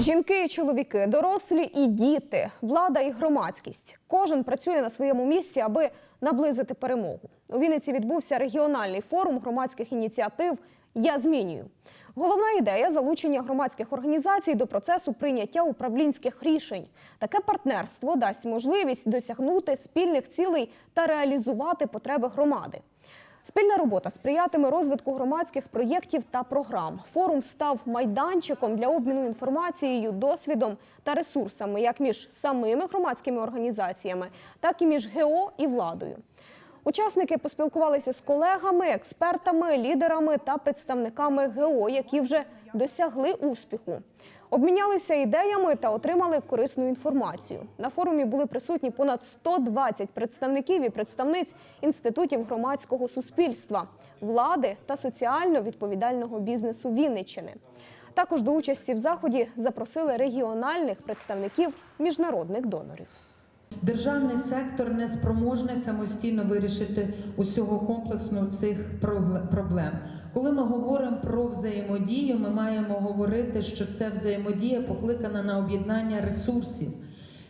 Жінки і чоловіки, дорослі і діти, влада і громадськість. Кожен працює на своєму місці, аби наблизити перемогу. У Вінниці відбувся регіональний форум громадських ініціатив Я змінюю. Головна ідея залучення громадських організацій до процесу прийняття управлінських рішень. Таке партнерство дасть можливість досягнути спільних цілей та реалізувати потреби громади. Спільна робота сприятиме розвитку громадських проєктів та програм. Форум став майданчиком для обміну інформацією, досвідом та ресурсами як між самими громадськими організаціями, так і між ГО і владою. Учасники поспілкувалися з колегами, експертами, лідерами та представниками ГО, які вже досягли успіху. Обмінялися ідеями та отримали корисну інформацію. На форумі були присутні понад 120 представників і представниць інститутів громадського суспільства, влади та соціально відповідального бізнесу Вінниччини. Також до участі в заході запросили регіональних представників міжнародних донорів. Державний сектор не спроможний самостійно вирішити усього комплексу цих проблем. Коли ми говоримо про взаємодію, ми маємо говорити, що це взаємодія покликана на об'єднання ресурсів.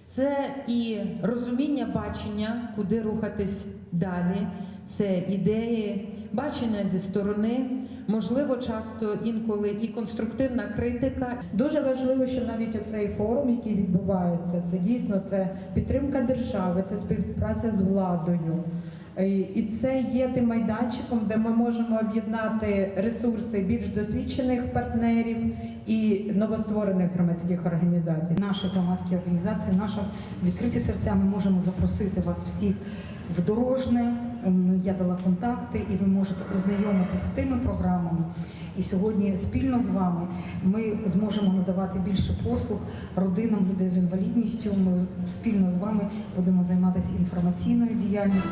Це і розуміння бачення, куди рухатись далі. Це ідеї, бачення зі сторони, можливо, часто інколи і конструктивна критика, Дуже важливо, що навіть оцей форум, який відбувається, це дійсно це підтримка держави, це співпраця з владою. І це є тим майданчиком, де ми можемо об'єднати ресурси більш досвідчених партнерів і новостворених громадських організацій. Наші громадські організації, наша відкриті серця. Ми можемо запросити вас всіх в дорожне. Я дала контакти, і ви можете ознайомитись з тими програмами. І сьогодні спільно з вами ми зможемо надавати більше послуг родинам людей з інвалідністю. Ми спільно з вами будемо займатися інформаційною діяльністю.